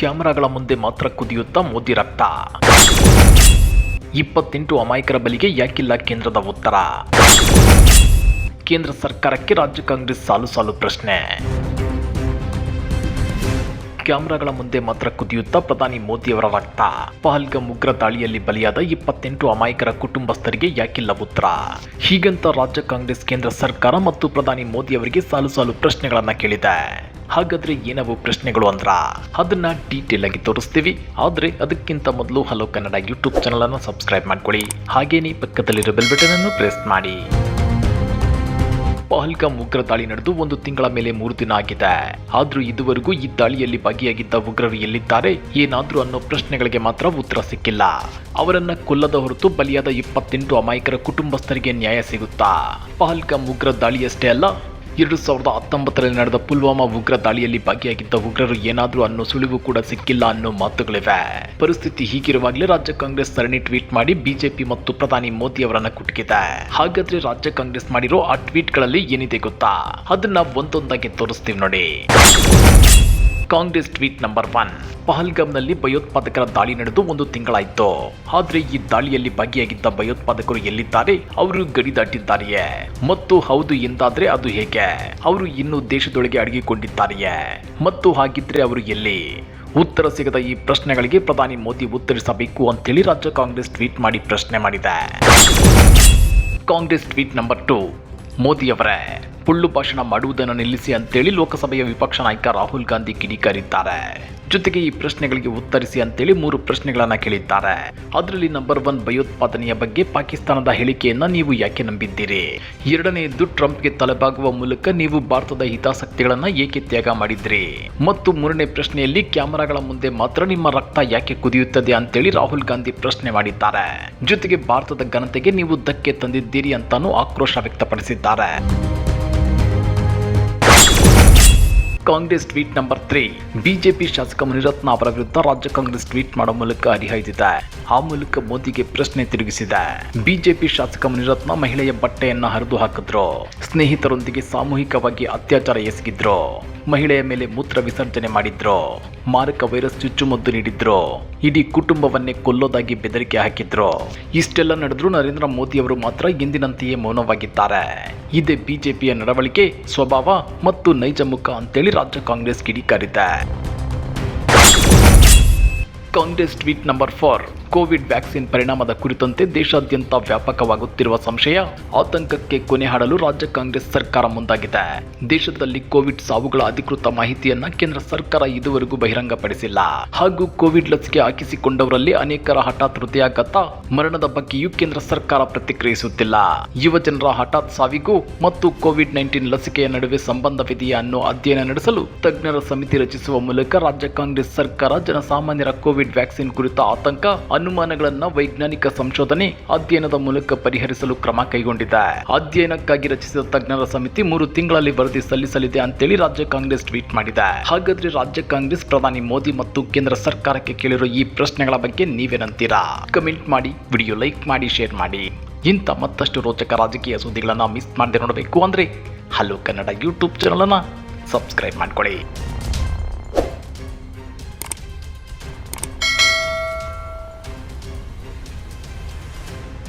ಕ್ಯಾಮೆರಾಗಳ ಮುಂದೆ ಮಾತ್ರ ಕುದಿಯುತ್ತಾ ಮೋದಿ ರಕ್ತ. ಇಪ್ಪತ್ತೆಂಟು ಅಮಾಯಕರ ಬಲಿಗೆ ಯಾಕಿಲ್ಲ ಕೇಂದ್ರದ ಉತ್ತರ. ಕೇಂದ್ರ ಸರ್ಕಾರಕ್ಕೆ ರಾಜ್ಯ ಕಾಂಗ್ರೆಸ್ ಸಾಲು ಸಾಲು ಪ್ರಶ್ನೆ. ಕ್ಯಾಮೆರಾಗಳ ಮುಂದೆ ಮಾತ್ರ ಕುದಿಯುತ್ತಾ ಪ್ರಧಾನಿ ಮೋದಿಯವರ ರಕ್ತ. ಪಹಲ್ಗಮ್ ಉಗ್ರ ದಾಳಿಯಲ್ಲಿ ಬಲಿಯಾದ ಇಪ್ಪತ್ತೆಂಟು ಅಮಾಯಕರ ಕುಟುಂಬಸ್ಥರಿಗೆ ಯಾಕಿಲ್ಲ ಉತ್ತರ. ಹೀಗಂತ ರಾಜ್ಯ ಕಾಂಗ್ರೆಸ್ ಕೇಂದ್ರ ಸರ್ಕಾರ ಮತ್ತು ಪ್ರಧಾನಿ ಮೋದಿಯವರಿಗೆ ಸಾಲು ಸಾಲು ಪ್ರಶ್ನೆಗಳನ್ನು ಕೇಳಿದೆ. ಹಾಗಾದ್ರೆ ಏನವು ಪ್ರಶ್ನೆಗಳು ಅಂದ್ರ? ಅದನ್ನ ಡೀಟೇಲ್ ಆಗಿ ತೋರಿಸ್ತೀವಿ. ಆದ್ರೆ ಅದಕ್ಕಿಂತ ಮೊದಲು ಹಲೋ ಕನ್ನಡ ಯೂಟ್ಯೂಬ್ ಚಾನಲ್ ಅನ್ನು ಸಬ್ಸ್ಕ್ರೈಬ್ ಮಾಡ್ಕೊಳ್ಳಿ. ಹಾಗೇನೇ ಪಕ್ಕದಲ್ಲಿರೋ ಬೆಲ್ ಬಟನ್ ಅನ್ನು ಪ್ರೆಸ್ ಮಾಡಿ. ಪಹಲ್ಗಾಮ್ ಉಗ್ರ ದಾಳಿ ನಡೆದು ಒಂದು ತಿಂಗಳ ಮೇಲೆ ಮೂರು ದಿನ ಆಗಿದೆ. ಆದ್ರೂ ಇದುವರೆಗೂ ಈ ದಾಳಿಯಲ್ಲಿ ಭಾಗಿಯಾಗಿದ್ದ ಉಗ್ರರು ಎಲ್ಲಿದ್ದಾರೆ? ಏನಾದ್ರೂ ಅನ್ನೋ ಪ್ರಶ್ನೆಗಳಿಗೆ ಮಾತ್ರ ಉತ್ತರ ಸಿಕ್ಕಿಲ್ಲ. ಅವರನ್ನ ಕೊಲ್ಲದ ಹೊರತು ಬಲಿಯಾದ ಇಪ್ಪತ್ತೆಂಟು ಅಮಾಯಕರ ಕುಟುಂಬಸ್ಥರಿಗೆ ನ್ಯಾಯ ಸಿಗುತ್ತಾ? ಪಹಲ್ಗಾಮ್ ಉಗ್ರ ದಾಳಿಯಷ್ಟೇ ಅಲ್ಲ ಎರಡು ಸಾವಿರದ ಹತ್ತೊಂಬತ್ತರಲ್ಲಿ ನಡೆದ ಪುಲ್ವಾಮಾ ಉಗ್ರ ದಾಳಿಯಲ್ಲಿ ಭಾಗಿಯಾಗಿದ್ದ ಉಗ್ರರು ಏನಾದರೂ ಅನ್ನೋ ಸುಳಿವು ಕೂಡ ಸಿಕ್ಕಿಲ್ಲ ಅನ್ನೋ ಮಾತುಗಳಿವೆ. ಪರಿಸ್ಥಿತಿ ಹೀಗಿರುವಾಗಲೇ ರಾಜ್ಯ ಕಾಂಗ್ರೆಸ್ ಸರಣಿ ಟ್ವೀಟ್ ಮಾಡಿ ಬಿಜೆಪಿ ಮತ್ತು ಪ್ರಧಾನಿ ಮೋದಿ ಅವರನ್ನ ಕುಟುಕಿದೆ. ಹಾಗಾದ್ರೆ ರಾಜ್ಯ ಕಾಂಗ್ರೆಸ್ ಮಾಡಿರೋ ಆ ಟ್ವೀಟ್ಗಳಲ್ಲಿ ಏನಿದೆ ಗೊತ್ತಾ? ಅದನ್ನ ಒಂದೊಂದಾಗಿ ತೋರಿಸ್ತೀವಿ ನೋಡಿ. Congress tweet number one. ಪಹಲ್ಗಾಮ್ನಲ್ಲಿ ಭಯೋತ್ಪಾದಕರ ದಾಳಿ ನಡೆದು ಒಂದು ತಿಂಗಳಾಯಿತು. ಆದರೆ ಈ ದಾಳಿಯಲ್ಲಿ ಭಾಗಿಯಾಗಿದ್ದ ಭಯೋತ್ಪಾದಕರು ಎಲ್ಲಿದ್ದಾರೆ? ಅವರು ಗಡಿ ದಾಟಿದ್ದಾರೆಯೇ? ಮತ್ತು ಹೌದು, ಎಂದಾದ್ರೆ ಅದು ಹೇಗೆ? ಅವರು ಇನ್ನೂ ದೇಶದೊಳಗೆ ಅಡಗಿಕೊಂಡಿದ್ದಾರೆಯೇ? ಮತ್ತು ಹಾಗಿದ್ರೆ ಅವರು ಎಲ್ಲಿ? ಉತ್ತರ ಸಿಗದ ಈ ಪ್ರಶ್ನೆಗಳಿಗೆ ಪ್ರಧಾನಿ ಮೋದಿ ಉತ್ತರಿಸಬೇಕು ಅಂತೇಳಿ ರಾಜ್ಯ ಕಾಂಗ್ರೆಸ್ ಟ್ವೀಟ್ ಮಾಡಿ ಪ್ರಶ್ನೆ ಮಾಡಿದೆ. Congress tweet number two. ಮೋದಿಯವರೇ. ಪುಳ್ಳು ಭಾಷಣ ಮಾಡುವುದನ್ನು ನಿಲ್ಲಿಸಿ ಅಂತೇಳಿ ಲೋಕಸಭೆಯ ವಿಪಕ್ಷ ನಾಯಕ ರಾಹುಲ್ ಗಾಂಧಿ ಕಿಡಿಕಾರಿದ್ದಾರೆ. ಜೊತೆಗೆ ಈ ಪ್ರಶ್ನೆಗಳಿಗೆ ಉತ್ತರಿಸಿ ಅಂತೇಳಿ ಮೂರು ಪ್ರಶ್ನೆಗಳನ್ನು ಕೇಳಿದ್ದಾರೆ. ಅದರಲ್ಲಿ ನಂಬರ್ ಒನ್ ಭಯೋತ್ಪಾದನೆಯ ಬಗ್ಗೆ ಪಾಕಿಸ್ತಾನದ ಹೇಳಿಕೆಯನ್ನ ನೀವು ಯಾಕೆ ನಂಬಿದ್ದೀರಿ? ಎರಡನೆಯದ್ದು ಟ್ರಂಪ್ಗೆ ತಲೆಬಾಗುವ ಮೂಲಕ ನೀವು ಭಾರತದ ಹಿತಾಸಕ್ತಿಗಳನ್ನ ಏಕೆ ತ್ಯಾಗ ಮಾಡಿದ್ರಿ? ಮತ್ತು ಮೂರನೇ ಪ್ರಶ್ನೆಯಲ್ಲಿ ಕ್ಯಾಮೆರಾಗಳ ಮುಂದೆ ಮಾತ್ರ ನಿಮ್ಮ ರಕ್ತ ಯಾಕೆ ಕುದಿಯುತ್ತದೆ ಅಂತೇಳಿ ರಾಹುಲ್ ಗಾಂಧಿ ಪ್ರಶ್ನೆ ಮಾಡಿದ್ದಾರೆ. ಜೊತೆಗೆ ಭಾರತದ ಘನತೆಗೆ ನೀವು ಧಕ್ಕೆ ತಂದಿದ್ದೀರಿ ಅಂತಾನೂ ಆಕ್ರೋಶ ವ್ಯಕ್ತಪಡಿಸಿದ್ದಾರೆ. Congress tweet number three. BJP ಶಾಸಕ ಮುನಿರತ್ನ ಅವರ ವಿರುದ್ಧ ರಾಜ್ಯ ಕಾಂಗ್ರೆಸ್ ಟ್ವೀಟ್ ಮಾಡುವ ಮೂಲಕ ಹರಿಹಾಯ್ದಿದೆ ಆ ಮೂಲಕ ಮೋದಿಗೆ ಪ್ರಶ್ನೆ ತಿರುಗಿಸಿದೆ. ಬಿಜೆಪಿ ಶಾಸಕ ಮುನಿರತ್ನ ಮಹಿಳೆಯ ಬಟ್ಟೆಯನ್ನ ಹರಿದು ಹಾಕಿದ್ರು. ಸ್ನೇಹಿತರೊಂದಿಗೆ ಸಾಮೂಹಿಕವಾಗಿ ಅತ್ಯಾಚಾರ ಎಸಗಿದ್ರು. ಮಹಿಳೆಯ ಮೇಲೆ ಮೂತ್ರ ವಿಸರ್ಜನೆ ಮಾಡಿದ್ರು. ಮಾರಕ ವೈರಸ್ ಚುಚ್ಚುಮದ್ದು ನೀಡಿದ್ರು. ಇಡೀ ಕುಟುಂಬವನ್ನೇ ಕೊಲ್ಲೋದಾಗಿ ಬೆದರಿಕೆ ಹಾಕಿದ್ರು. ಇಷ್ಟೆಲ್ಲ ನಡೆದ್ರು ನರೇಂದ್ರ ಮೋದಿ ಅವರು ಮಾತ್ರ ಎಂದಿನಂತೆಯೇ ಮೌನವಾಗಿದ್ದಾರೆ. ಇದೇ ಬಿಜೆಪಿಯ ನಡವಳಿಕೆ, ಸ್ವಭಾವ ಮತ್ತು ನೈಜ ಮುಖ ಅಂತೇಳಿ ರಾಜ್ಯ Congress ಕಿಡಿಕಾರಿದೆ. Congress tweet number four. COVID vaccine ಪರಿಣಾಮದ ಕುರಿತಂತೆ ದೇಶಾದ್ಯಂತ ವ್ಯಾಪಕವಾಗುತ್ತಿರುವ ಸಂಶಯ ಆತಂಕಕ್ಕೆ ಕೊನೆ ಹಾಡಲು ರಾಜ್ಯ ಕಾಂಗ್ರೆಸ್ ಸರ್ಕಾರ ಮುಂದಾಗಿದೆ. ದೇಶದಲ್ಲಿ ಕೋವಿಡ್ ಸಾವುಗಳ ಅಧಿಕೃತ ಮಾಹಿತಿಯನ್ನ ಕೇಂದ್ರ ಸರ್ಕಾರ ಇದುವರೆಗೂ ಬಹಿರಂಗಪಡಿಸಿಲ್ಲ. ಹಾಗೂ ಕೋವಿಡ್ ಲಸಿಕೆ ಹಾಕಿಸಿಕೊಂಡವರಲ್ಲಿ ಅನೇಕರ ಹಠಾತ್ ಹೃದಯಾಘಾತ, ಮರಣದ ಬಗ್ಗೆಯೂ ಕೇಂದ್ರ ಸರ್ಕಾರ ಪ್ರತಿಕ್ರಿಯಿಸುತ್ತಿಲ್ಲ. ಯುವ ಜನರ ಹಠಾತ್ ಸಾವಿಗೂ ಮತ್ತು ಕೋವಿಡ್ ನೈನ್ಟೀನ್ ಲಸಿಕೆಯ ನಡುವೆ ಸಂಬಂಧವಿದೆಯಾ ಅನ್ನೋ ಅಧ್ಯಯನ ನಡೆಸಲು ತಜ್ಞರ ಸಮಿತಿ ರಚಿಸುವ ಮೂಲಕ ರಾಜ್ಯ ಕಾಂಗ್ರೆಸ್ ಸರ್ಕಾರ ಜನಸಾಮಾನ್ಯರ ಕೋವಿಡ್ ವ್ಯಾಕ್ಸಿನ್ ಕುರಿತ ಆತಂಕ ಅನುಮಾನಗಳನ್ನ ವೈಜ್ಞಾನಿಕ ಸಂಶೋಧನೆ ಅಧ್ಯಯನದ ಮೂಲಕ ಪರಿಹರಿಸಲು ಕ್ರಮ ಕೈಗೊಂಡಿದೆ. ಅಧ್ಯಯನಕ್ಕಾಗಿ ರಚಿಸಿದ ತಜ್ಞರ ಸಮಿತಿ ಮೂರು ತಿಂಗಳಲ್ಲಿ ವರದಿ ಸಲ್ಲಿಸಲಿದೆ ಅಂತೇಳಿ ರಾಜ್ಯ ಕಾಂಗ್ರೆಸ್ ಟ್ವೀಟ್ ಮಾಡಿದೆ. ಹಾಗಾದ್ರೆ ರಾಜ್ಯ ಕಾಂಗ್ರೆಸ್ ಪ್ರಧಾನಿ ಮೋದಿ ಮತ್ತು ಕೇಂದ್ರ ಸರ್ಕಾರಕ್ಕೆ ಕೇಳಿರೋ ಈ ಪ್ರಶ್ನೆಗಳ ಬಗ್ಗೆ ನೀವೇನಂತೀರಾ ಕಮೆಂಟ್ ಮಾಡಿ, ವಿಡಿಯೋ ಲೈಕ್ ಮಾಡಿ, ಶೇರ್ ಮಾಡಿ. ಇಂಥ ಮತ್ತಷ್ಟು ರೋಚಕ ರಾಜಕೀಯ ಸುದ್ದಿಗಳನ್ನು ಮಿಸ್ ಮಾಡದೆ ನೋಡಬೇಕು ಅಂದ್ರೆ ಹಲೋ ಕನ್ನಡ ಯೂಟ್ಯೂಬ್ ಚಾನಲನ್ನು ಸಬ್ಸ್ಕ್ರೈಬ್ ಮಾಡ್ಕೊಳ್ಳಿ.